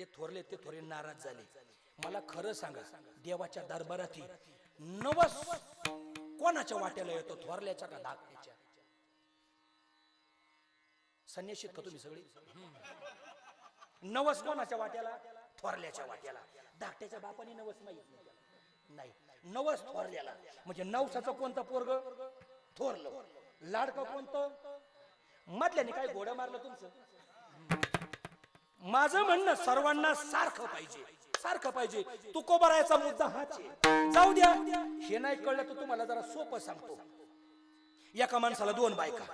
जे थोरले ते थोरे नाराज झाले. मला खरं सांगा देवाच्या दरबारातही नवस कोणाच्या वाट्याला येतो थोरल्याच्या का धाकट्याच्या संन्याशीत का तुम्ही सगळी? नवस कोणाच्या वाट्याला? थोरल्याच्या वाट्याला. धाकट्याच्या बापाने नवस माहीत नाही नाही. नवस थोरल्याला. म्हणजे नवसाचं कोणतं पोरग? थोरलं. लाडकं कोणतं? मधल्याने काय घोडं मारलं तुमचं? माझं म्हणणं सर्वांना सारखं पाहिजे. सारखं पाहिजे. तू कोबरायचा मुद्दा हाच आहे. जाऊ द्या. हे नाही कळलं तर तुम्हाला जरा सोपं सांगतो. एका माणसाला दोन बायका.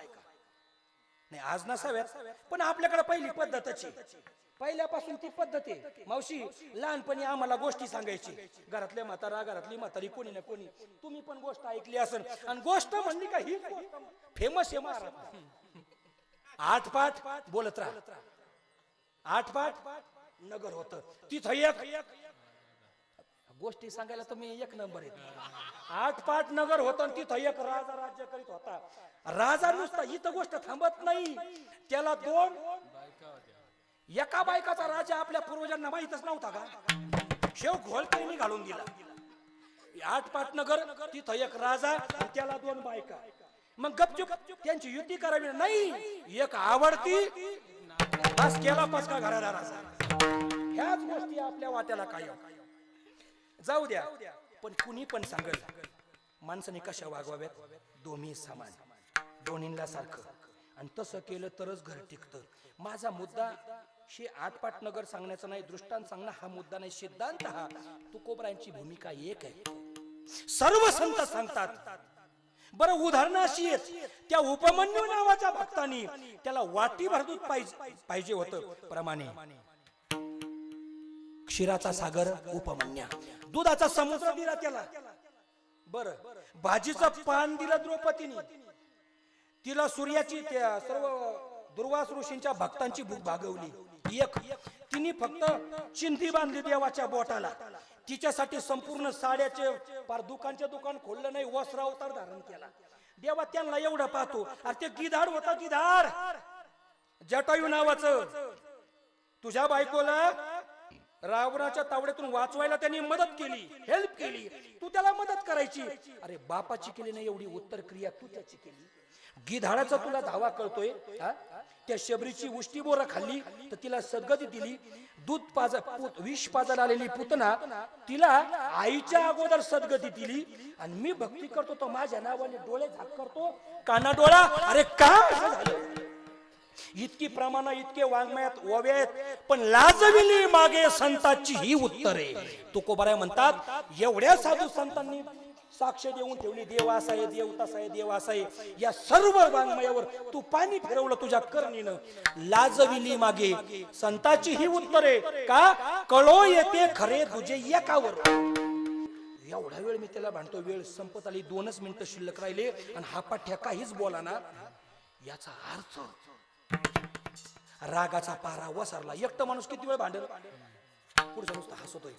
नाही आज नसाव्यात पण आपल्याकडे पहिली पद्धतच आहे. पहिल्यापासून ती पद्धत आहे. मावशी लहानपणी आम्हाला गोष्टी सांगायची. घरातल्या म्हातारा घरातली म्हातारी कोणी ना कोणी. तुम्ही पण गोष्ट ऐकली असेल आणि गोष्ट म्हणली का ही? फेमस आहे महाराज आठ पाठ बोलत राहा. आठ पाठ नगर होत. तिथं एक गोष्टी सांगायला मी एक नंबर आहे आठ पाठ नगर होतं आणि तिथं एक राजा राज्य करीत होता. राजा नुसता इथं गोष्ट थांबत नाही. त्याला दोन एका बायकाचा राजा आपल्या पूर्वजांना माहितच नव्हता का? शेव घोलकरीने घालून दिला. आठ पाठ नगर तिथं एक राजा त्याला दोन बायका. मग गपचूप त्यांची युती करावी नाही. एक आवडती बस केला पसका घराला राजा. ह्याच गोष्टी आपल्या वाट्याला काय जाऊ द्या पण कुणी पण सांगल माणसाने कशा वागवाव्यात? दोन्ही समान. दोन्हीला सारखं. आणि तसं केलं तरच घर टिकतं. माझा मुद्दा शे आटपाट नगर सांगण्याचा नाही दृष्टांत सांगणं हा मुद्दा नाही. सिद्धांत हा तुकोबरांची भूमिका एक आहे. सर्व संत सांगतात बरं उदाहरणं अशी आहेत. त्या उपमन्यू नावाच्या भक्तानी त्याला वाटी भरदूत पाहिजे पाहिजे होतं प्रमाणे. क्षीराचा सागर उपमन्या. दुधाचा समुद्र दिला त्याला. बर. भाजीचं पान दिलं द्रौपदीने. तिला सूर्याची त्या सर्व दुर्वास ऋषींच्या भक्तांची भूक भागवली. एक तिने फक्त चिंधी बांधली देवाच्या बोटाला. तिच्यासाठी संपूर्ण साड्याचे दुकानचे दुकान खोललं नाही वस्त्र अवतार धारण केला. देवा त्यांना एवढा पाहतो. अरे ते गिधाड होता गिधाड. जटायू नावाचं. तुझ्या बायकोला रावणाच्या तावड्यातून वाचवायला त्यांनी मदत केली हेल्प केली. तू त्याला मदत करायची. अरे बापाची केली नाही एवढी उत्तर क्रिया तू त्याची केली. गिधाडाचा तुला धावा कळतोय त्या शबरीची उष्टी बोरा खाल्ली तर तिला सद्गती दिली. दूध पाजा विष पाजायला आलेली पुतना तिला आईच्या अगोदर सद्गती दिली. आणि मी भक्ती करतो तर माझ्या नावाने डोळे झाक करतो. काना डोळा अरे का इतकी प्रमाण इतके वाङ्मयात ओव्या आहेत पण लाजविली मागे संतांची ही उत्तरे. तुकोबाराय म्हणतात एवढ्या साधू संतांनी साक्ष देऊन ठेवली देव असा आहे देव तसा आहे देव असा आहे. या सर्व वाङ्मयावर तू पाणी फिरवलं तुझ्या करणीनं. लाजविली मागे. संताची ही उत्तरे का? कळो येते खरे तुझे एकावर. एवढा वेळ मी त्याला भांडतो वेळ संपत आली दोनच मिनिटं शिल्लक राहिले आणि हा पाठ्या काहीच बोला ना. याचा अर्थ रागाचा पारा वसरला एकटं माणूस किती वेळ भांडेल? पुढचा नुसतं हसतोय.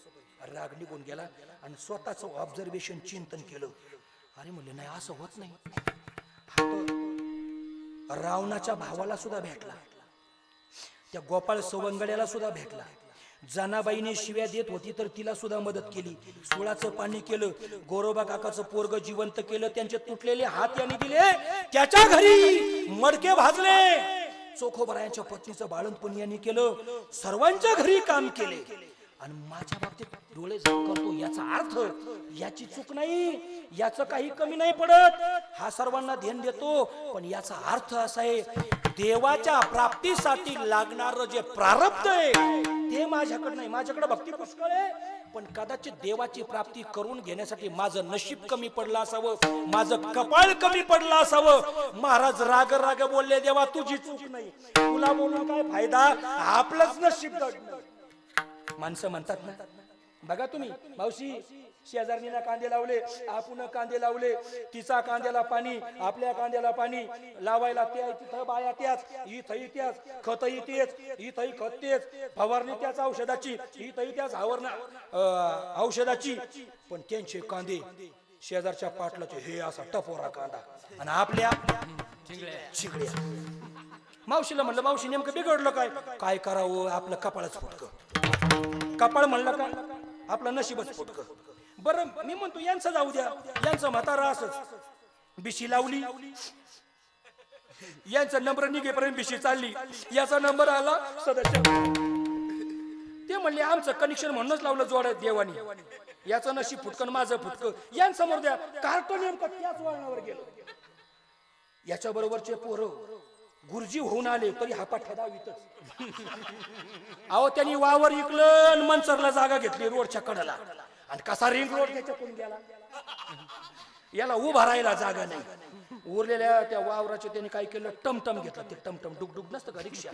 राग निघून गेला आणि स्वतःच ऑब्झर्वेशन चिंतन केलं. अरे म्हणले नाही असं होत नाही. रावणाच्या भावाला सुद्धा भेटला. त्या गोपाळ सवंगड्याला सुद्धा भेटला. जनाबाईने शिव्या देत होती तर तिला सुद्धा मदत केली. सोळाचं पाणी केलं गोरोबा काकाचं पोरग जिवंत केलं त्यांचे तुटलेले हात यांनी दिले त्याच्या घरी मडके भाजले. चोखोबरायांच्या पत्नीचं बाळंतपण यांनी केलं सर्वांच्या घरी काम केले. आणि माझ्या बाबतीत डोळे करतो याचा अर्थ याची चूक नाही याचं काही कमी नाही पडत. हा सर्वांना ध्यान देतो पण याचा अर्थ असा आहे देवाच्या प्राप्तीसाठी लागणार जे प्रारब्ध आहे ते माझ्याकडे नाही. माझ्याकडे भक्ती पुष्कळ आहे पण कदाचित देवाची प्राप्ती करून घेण्यासाठी माझं नशीब कमी पडलं असावं माझं कपाळ कमी पडलं असावं. महाराज राग राग बोलले देवा तुझी चूक नाही. तुला बोलून काय फायदा? आपलंच नशीब माणसं म्हणतात ना. बघा तुम्ही मावशी शेजारणीला कांदे लावले आपण कांदे लावले तिचा कांद्याला पाणी आपल्या कांद्याला पाणी लावायला त्या तिथं बाया त्याच इथंही त्याच खतही तेच इथंही खत तेच. फवारणी त्याच औषधाची इथंही त्याच आवरणा औषधाची. पण त्यांचे कांदे शेजारच्या पाटलाचे हे असा टपोरा कांदा. आणि आपल्या चिगड्या. मावशीला म्हणलं मावशी नेमकं बिघडलं काय? काय करावं? आपलं कपाळच फुटकं. कपाळ म्हणलं का? आपलं नशीबच फुटक. बरं मी म्हणतो यांचं जाऊ द्या. यांचं म्हातारा असच. बिशी लावली. यांचा नंबर निघेपर्यंत बिशी चालली. याचा नंबर आला सदस्य. ते म्हणले आमचं कनेक्शन म्हणूनच लावलं जोड देवानी. याचं नशीब फुटकन माझं फुटकं. यांसमोर द्या कार्टून नेमकं त्याच वळणावर गेलो. याच्या बरोबरचे पोरं. गुरुजी होऊन आले तरी हा पाठ्या अहो त्यांनी वावर इकलं आणि मनसरला जागा घेतली रोडच्या कडाला. आणि कसा रिंग रोड त्याच्यातून गेला? याला उभा राहायला जागा नाही. उरलेल्या त्या वावराचे त्यांनी काय केलं? टमटम घेतलं. ते टमटम डुगडुग नसतं का रिक्षा?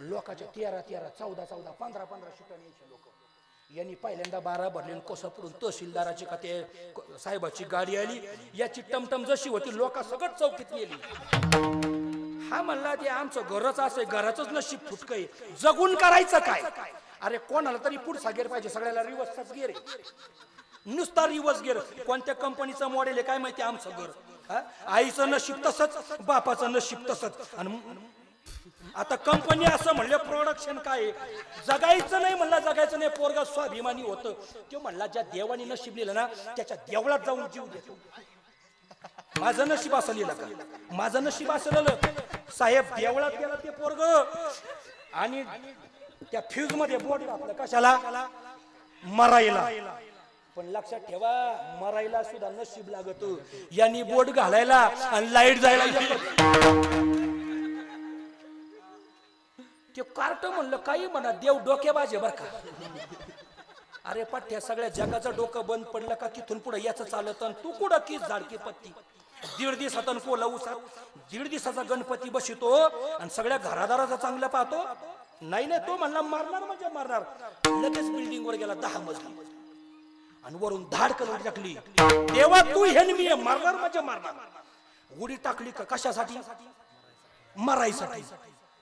लोकाच्या तेरा तेरा चौदा चौदा पंधरा पंधरा शिकाने यायचे लोक. यांनी पहिल्यांदा बारा भरले कसं पडून तहसीलदाराची का ते साहेबाची गाडी आली. याची टमटम जशी होती लोका सगळं चौकीत गेली हा म्हणला ते आमचं घरच असं घराचंच नशीब फुटकं आहे जगून करायचं काय? अरे कोणाला तरी पुढचा गेर पाहिजे सगळ्याला रिवर्सचाच गेर नुसता रिवर्स गेर. कोणत्या कंपनीचं मॉडेल आहे काय माहिती आमचं घर? आईचं नशीब तसंच बापाचं नशीब तसंच. आणि आता कंपनी असं म्हणलं प्रोडक्शन काय आहे? जगायचं नाही म्हणला जगायचं नाही पोरगा स्वाभिमानी होतं. तो म्हणला ज्या देवानी नशीब लिहिलं ना त्याच्या देवळात जाऊन जीव देतो. माझं नशीब असं लिहिलं का? माझं नशीब असं लिहिलं. साहेब देवळात गेला ते पोरग. आणि त्या फ्यूजमध्ये बोट घातलं कशाला? मरायला. पण लक्षात ठेवा मरायला सुद्धा नशीब लागत. यांनी बोट घालायला आणि लाइट जायला ते कार्ट म्हणलं काही म्हणा देव डोक्याबाजे बर का. अरे पाठ्या सगळ्या जगाचं डोकं बंद पडलं का तिथून पुढे याचं चालत? तू कुठं की झाडकी पत्ती? दीड दिवसात आणि पोला उसात. दीड दिवसाचा गणपती बसितो आणि सगळ्या घरादाराचा चांगला पाहतो. नाही नाही तो म्हणला मारणार म्हणजे मारणार. लगेच बिल्डिंग वर गेला दहा मजली. आणि वरून धाड कलर टाकली. तेव्हा तू हे मी मारणार म्हणजे मारणार. उडी टाकली का कशासाठी? मरायसाठी.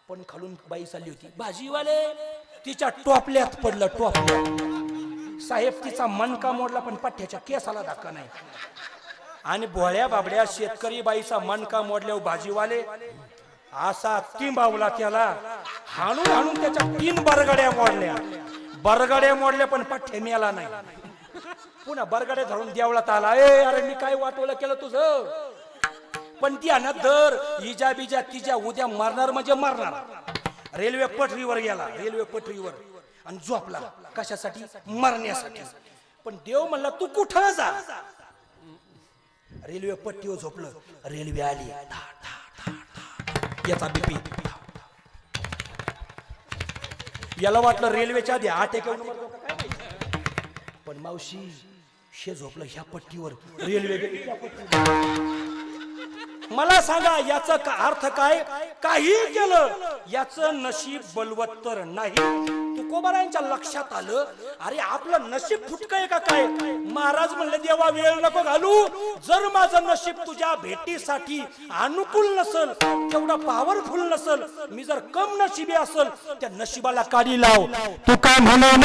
पण खालून बाई चालली होती. भाजीवाले तिच्या टोपल्यात पडलं टोपल्यात. साहेब तिचा मनका मोडला पण पठ्याच्या केसाला धक्का नाही. आणि भोळ्या बाबड्या शेतकरी बाईचा मनका मोडल्यावर भाजीवाले असा तिंबावला त्याला हाणून हाणून त्याच्या तीन बरगड्या मोडल्या. बरगड्या मोडल्या पण पठ्या मिळाला नाही. पुन्हा बरगड्या धरून देवळात आला ए अरे मी काय वाटवलं केलं तुझं? पण ती ना दर इजा बिजा तिच्या उद्या मारणार म्हणजे मारणार. रेल्वे पटरीवर गेला रेल्वे पटरीवर. आणि झोपला कशासाठी? मरण्यासाठी. पण देव म्हणला तू कुठं जा? रेल्वे पट्टीवर झोपलं. रेल्वे आली. याचा बीपी. याला वाटलं रेल्वेच्या आधी आठ एक पण मावशी शे झोपलं ह्या पट्टीवर. रेल्वे पट्टीवर. मला सांगा याचा का अर्थ काय? काही केलं याचं नशीब बलवत्तर नाही. तुकोबारायांच्या लक्षात आलं अरे आपलं नशीब फुटकय का काय? महाराज म्हणले देवा वेळ नको घालू. जर माझं नशीब तुझ्या भेटीसाठी अनुकूल नसल तेवढा पॉवरफुल नसल मी जर कम नशिबी असल त्या नशिबाला काढी लाव. तुका काय माझ्या